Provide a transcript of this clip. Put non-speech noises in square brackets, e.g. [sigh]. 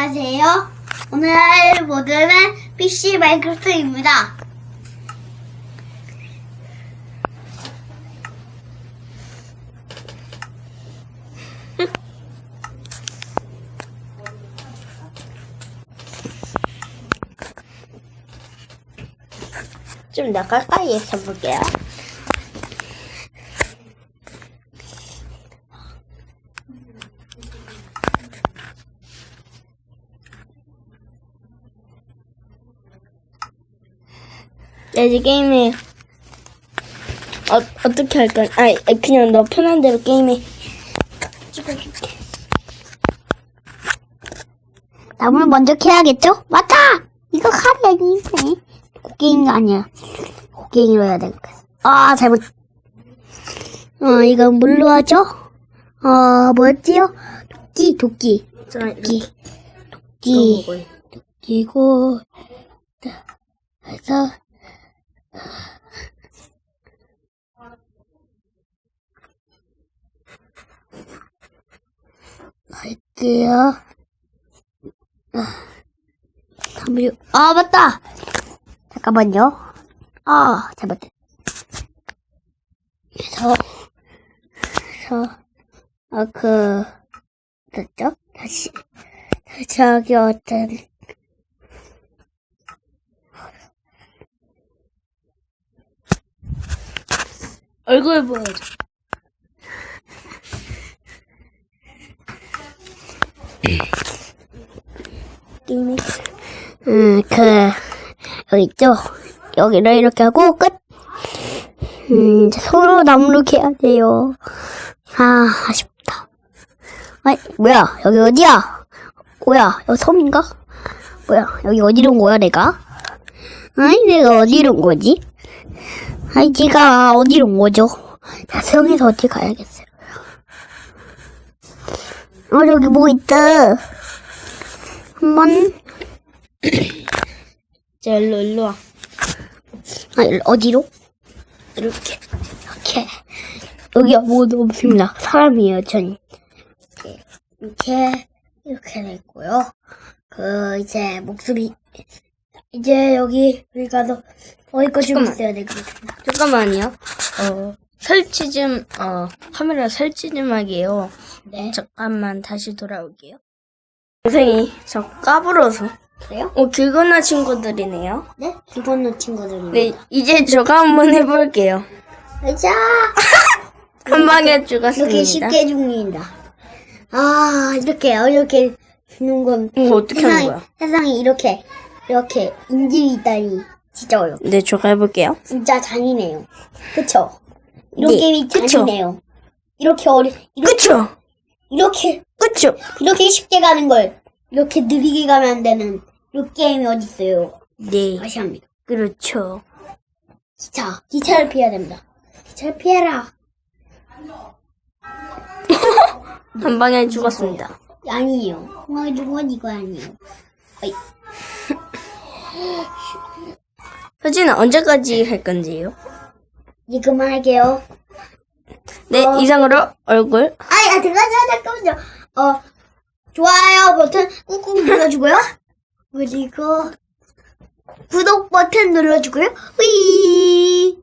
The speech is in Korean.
안녕하세요. 오늘 할 모드는 PC 마이크래프트입니다. 좀 더 가까이 해볼게요. 이제 게임에 어, 어떻게 할 거야? 아니, 그냥 너 편한 대로 게임에 찍어줄게. 나물 먼저 캐야겠죠? 맞다! 이거 칼이 아니네. 곡괭이가 아니야. 곡괭이로 해야 되겠어. 아, 잘못. 어, 이건 뭘로 하죠? 어, 뭐였지요? 도끼, 도끼. 도끼. 도끼. 그리고, 해서, 할게요. 담요. 아, 맞다! 잠깐만요. 아, 잘못했. 그래서, 그래서, 아, 그, 됐죠? 다시, 하기 어떤, 얼굴 보여줘. 게임이. 음, 그, 여기 있죠? 여기를 이렇게 하고, 끝! 음, 이제 서로 나무를 캐야 돼요. 아, 아쉽다. 아이, 뭐야, 여기 어디야? 뭐야, 여기 섬인가? 뭐야, 여기 어디로 온 거야, 내가? 아니, 내가 어디로 온 거지? 아니, 제가 어디로 온 거죠? 자, 성에서 어디 가야겠어요. 어, 여기 뭐 있다. 한번 자, 일로, 일로 와. 아, 일- 어디로? 이렇게 이렇게 여기 아무것도 없습니다. 사람이에요, 전. 이렇게 이렇게 돼 있고요. 그 이제 목소리 이제 여기 여기 가서 어디 거좀. 있어야 되겠습니다. 잠깐만요. 어, 설치 좀, 어, 카메라 설치 좀 하게요. 네. 잠깐만 다시 돌아올게요. 선생님, 저 까불어서. 그래요? 어, 길거나 친구들이네요. 네? 기본노 친구들입니다. 네, 이제 제가 한번 해볼게요. 자, [laughs] 한 방에 이렇게 죽었습니다. 쉽게 죽는다. 아, 이렇게 어렵게 죽는 건 이거 어떻게 하는 세상에, 거야? 세상에 이렇게 이렇게 인질이 있다니 진짜 어려워. 네, 제가 해볼게요. 진짜 잔이네요. 그쵸? 이런 네, 게임이 그쵸. 잔이네요. 이렇게 어려, 이렇게, 그쵸? 이렇게, 그쵸? 이렇게 쉽게 가는 걸, 이렇게 느리게 가면 안 되는, 이런 게임이 어딨어요. 네, 다시 합니다. 그렇죠. 기차, 기차를 피해야 됩니다. 기차를 피해라. [laughs] 한 방에 죽었습니다. 아니에요. 어, 누군 이거 아니에요. 어이, [laughs] 서진은 언제까지 할 건지요? 이제 그만할게요. 네, 어. 이상으로 얼굴. 아이, 아, 잠깐만요, 잠깐만요. 어, 좋아요 버튼 꾹꾹 눌러주고요. 그리고, 구독 버튼 눌러주고요. 휘